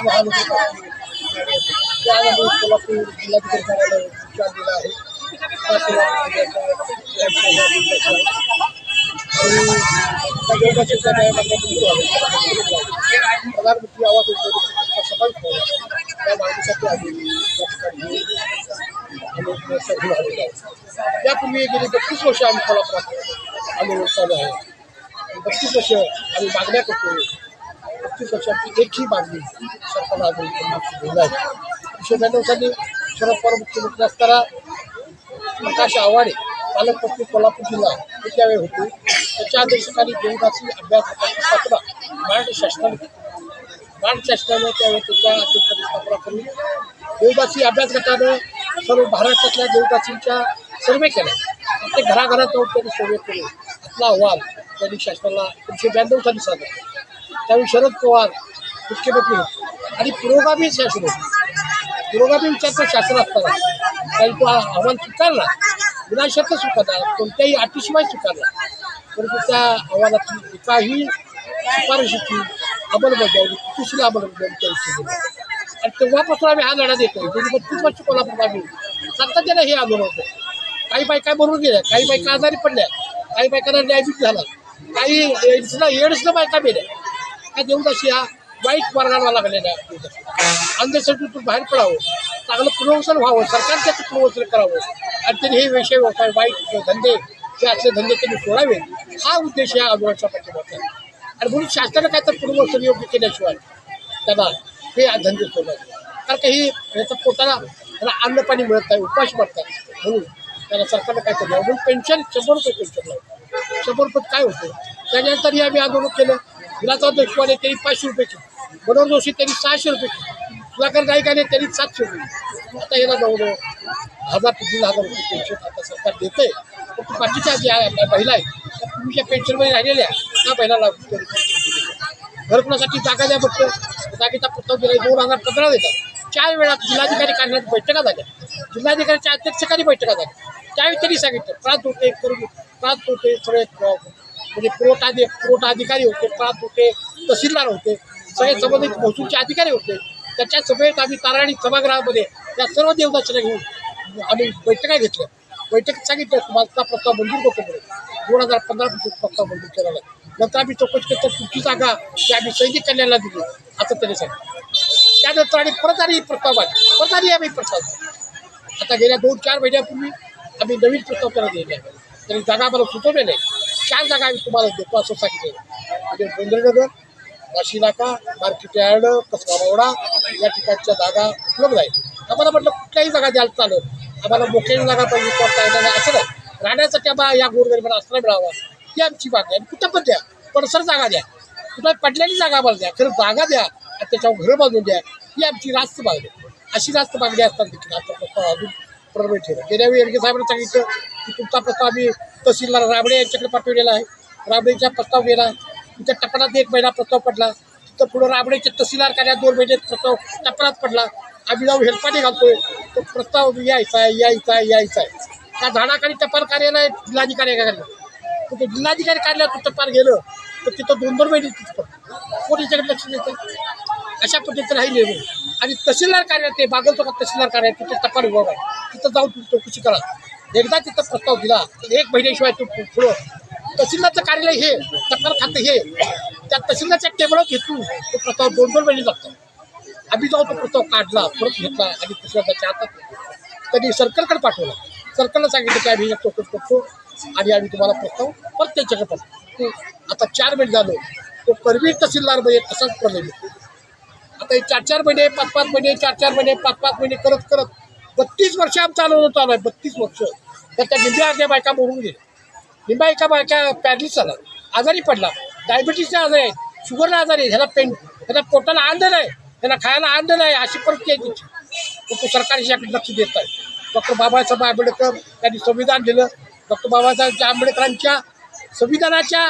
महानगरपालिका त्यामध्ये कोल्हापूर जिल्हाधिकारी कार्यालय विचार दिला आहे पाच लाख रुपयाचा या दिवसाचा आहे. आणि त्या योगाच्या कार्यालयामध्ये प्रधानमंत्री आवाज योजनेचा समावेश होता या मागणीसाठी आम्ही या ठिकाणी आम्ही सभेत आलेलो आहोत. यापूर्वी गेली बत्तीस वर्ष आम्ही कोल्हापुरात आंदोलन चालू आहे बत्तीस वर्ष आम्ही मागण्या करतो बत्तीस वर्षाची एकही मागणी सरकारला आजपर्यंत दिली नाही एकशे ब्याण्णव शरद पवार मुख्यमंत्री असताना प्रकाश आव्हाडे पालकमंत्री कोल्हापूर जिल्हा हे त्यावेळी होते त्याच्या अध्यक्षकाली देवदासी अभ्यास स्थापना महाराष्ट्र शासनाने केली. महाराष्ट्र शासनाने त्यावेळी त्याच्या अध्यक्षाची स्थापना करून देवदासी अभ्यास गटानं सर्व महाराष्ट्रातल्या देवदासींच्या सर्वे केला प्रत्येक घराघरात जाऊन त्यांनी सर्वे केले. आपला अहवाल त्यांनी शासनाला एकोणीशे ब्याण्णव साली सादर केला. त्यावेळी शरद पवार मुख्यमंत्री होते. आणि पुरोगामी शासन होते. पुरोगामी विचारचं शासन असताना त्यांनी तो अहवाल स्वीकारला. विनाशर्थ स्वीकारला. कोणत्याही अटीशिवाय स्वीकारला. परंतु त्या अहवालाची एकाही शिफारशीची अंमलबजावणी कुठलीशी अंमलबजावणी त्या आणि तेव्हापासून आम्ही हा लढा देतो गेली बत्तीस वर्ष कोल्हापूर आम्ही सातत्याने हे आंदोलन होतं. काही बायका मरून गेल्या. काही बायका आजारी पडल्या. काही बायकांना डायबिटीस झाला. काही एड्सला एड्सला बायका मेल्या. त्या देवदाशी हा? वाईट मार्गाला लागलेला आहे. अंधश्रद्धेतून बाहेर पडावं. चांगलं पुनर्वसन व्हावं. सरकार त्याचं पुनर्वसन करावं. आणि त्यांनी हे विषय व्यवसाय वाईट धंदे जे असले धंदे त्यांनी सोडावे. हा उद्देश या आंदोलनाच्या पाठीमागचा आहे. आणि म्हणून शासनानं काय तर पुनर्वसन योग्य केल्याशिवाय त्यांना हे धंदे सोडावे कारण काही याचा पोटाला त्याला अन्न पाणी मिळत नाही उपाश पडतात म्हणून त्याला सरकारनं काय केलं? म्हणून पेन्शन शंभर रुपये पेन्शन लावलं. शंभर रुपये काय होतं? त्याच्यानंतर आम्ही आंदोलन केलं. विलासराव देशपांडे त्यांनी पाचशे रुपये केले मनोहर जोशी त्यांनी सहाशे रुपये केले सुधाकर नाईक आले त्यांनी सातशे रुपये आता याला जवळ हजार ते दीड हजार रुपये पेन्शन आता सरकार देते पण बाकीच्या ज्या महिला आहेत त्या पूर्वीच्या पेन्शनमध्ये राहिलेल्या त्या महिलाला घरकुलासाठी जागा द्या बघतो जागेचा प्रस्ताव दिला दोन हजार पंधरा देतात. चार वेळा जिल्हाधिकारी कार्यालयात बैठका झाल्या. जिल्हाधिकाऱ्याच्या अध्यक्षकाने बैठका झाल्या. त्यावेळी त्यांनी सांगितलं त्रास होते करून त्रास होते सगळे म्हणजे पुरवठा पुरवठाधिकारी अधिकारी होते प्रांत होते तहसीलदार होते सगळे संबंधित महसूलचे अधिकारी होते. त्याच्या सभेत आम्ही ताराणी सभागृहामध्ये त्या सर्व देवदाशाला घेऊन आम्ही बैठका घेतल्या. बैठकीत सांगितलं तुम्हाला प्रस्ताव मंजूर करतो म्हणून. दोन हजार पंधरा प्रस्ताव मंजूर केलेला आहे नंतर आम्ही चौकशी केली तर तुमची जागा जी आम्ही सैनिक कल्याणला दिली असं त्यांनी सांगितलं. त्यानंतर आणि परत आणि प्रस्ताव आले परत आली आम्ही प्रस्ताव आता गेल्या दोन चार महिन्यापूर्वी आम्ही नवीन प्रस्ताव त्याला दिले आहे. त्यांनी जागा आम्हाला सुचवले नाही चार जागा आम्ही तुम्हाला देतो असं सांगितलं. म्हणजे गोंधळनगर वाशी नाका मार्केट यार्ड कसबा या ठिकाणच्या जागा उपलब्ध आहेत. आम्हाला म्हटलं कुठल्याही जागा द्यायला चालेल. आम्हाला मोकळी जागा पाहिजे किंवा काय असं नाही. राहण्यासाठी आम्हाला या गोरगरिबांना असला मिळावा ही आमची मागणी आहे. आणि कुठं पण द्या परसर जागा द्या. कुठं पडलेली जागा आम्हाला द्या खरं जागा द्या आणि त्याच्यावर घरं बांधून द्या ही आमची रास्त मागणी अशी रास्त मागणी असताना देखील आता प्रस्ताव अजून प्रलंबित ठेवला. गेल्या वेळी एरगे सांगितलं तुमचा प्रस्ताव आम्ही तहसीलदार राबडे यांच्याकडे पाठवलेला आहे. राबडेचा प्रस्ताव गेला. तिथं टपणात एक महिना प्रस्ताव पडला. तिथं पुढं राबडेच्या तहसीलदार कार्यात दोन महिने प्रस्ताव टपणात पडला. आम्ही जाऊ हेल्पाने घालतोय. तो प्रस्ताव यायचा आहे यायचा आहे यायचा आहे. त्या झाडाखाली टपाल कार्यालय जिल्हाधिकारी कार्यालय तर ते जिल्हाधिकारी कार्यालयात टपाल गेलं तर तिथं दोन दोन महिने तिथं पडतं कोण याच्याकडे लक्ष देतं अशा पद्धतीचं राहिले आणि तहसीलदार कार्यालय ते बागल का तहसीलदार कार्यालय तिथे टपाल विभाग आहे. तिथं जाऊन तुम्ही चौकशी करा. एकदा तिथं प्रस्ताव दिला एक महिन्याशिवाय तू पुढं तहसीलदारचं कार्यालय हे तक्रार खातं हे त्या तहसीलदारच्या टेबलवर घेतून तो प्रस्ताव दोन दोन महिने लागतो आम्ही जाऊन तो प्रस्ताव काढला परत घेतला आणि तहसीलदारच्या हातात त्यांनी सर्कलकडे पाठवला. सर्कलला सांगितलं की आम्ही चौकशी करतो आणि आम्ही तुम्हाला प्रस्ताव परत त्यांच्याकडे पाठवतो. आता चार महिने झालो. तो करवीर तहसीलदारमध्ये तसाच प्रलय. आता हे चार चार महिने पाच पाच महिने चार चार महिने पाच पाच महिने करत करत बत्तीस वर्ष आमचा आंदोलन चालू आहे बत्तीस वर्ष. तर त्या निंब्या अर्ध्या बायका मरून गेल्या. निंबा एका बायका पॅरलिस झाला आजारी पडला. डायबिटीसचा आजारी आहे शुगरला आजारी आहे ह्याला पेन ह्याला पोटाला आंदण आहे ह्याला खायला आंदण आहे अशी परिस्थिती आहे तिची. तो सरकार याकडे लक्ष देत आहे. डॉक्टर बाबासाहेब आंबेडकर यांनी संविधान दिलं. डॉक्टर बाबासाहेब आंबेडकरांच्या संविधानाच्या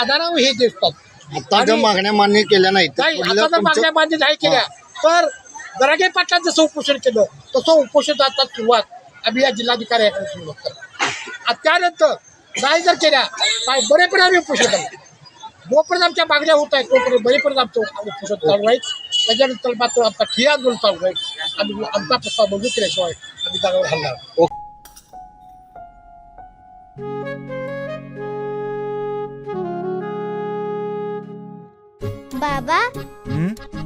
आधारावर हे देतात. आता मागण्या मान्य केल्या नाहीत आता जर मागण्या मान्य नाही केल्या तर दरागे पाटलात जसं उपोषण केलं तसं उपोषण आता सुरुवात आम्ही या जिल्हाधिकाऱ्याकडे सुरुवात करतो आणि त्यानंतर नाही जर केल्या काय बरेपर्यंत आम्ही उपोषण करणार जोपर्यंत आमच्या मागण्या होत आहेत तोपर्यंत बरेपर्यंत आमचं उपोषण चालू राहील त्याच्यानंतर मात्र आता ठिय्या आंदोलन चालू आहे आम्ही आमचा प्रस्ताव मंजूर केल्याशिवाय आम्ही जागावर नाही. बाबा हं?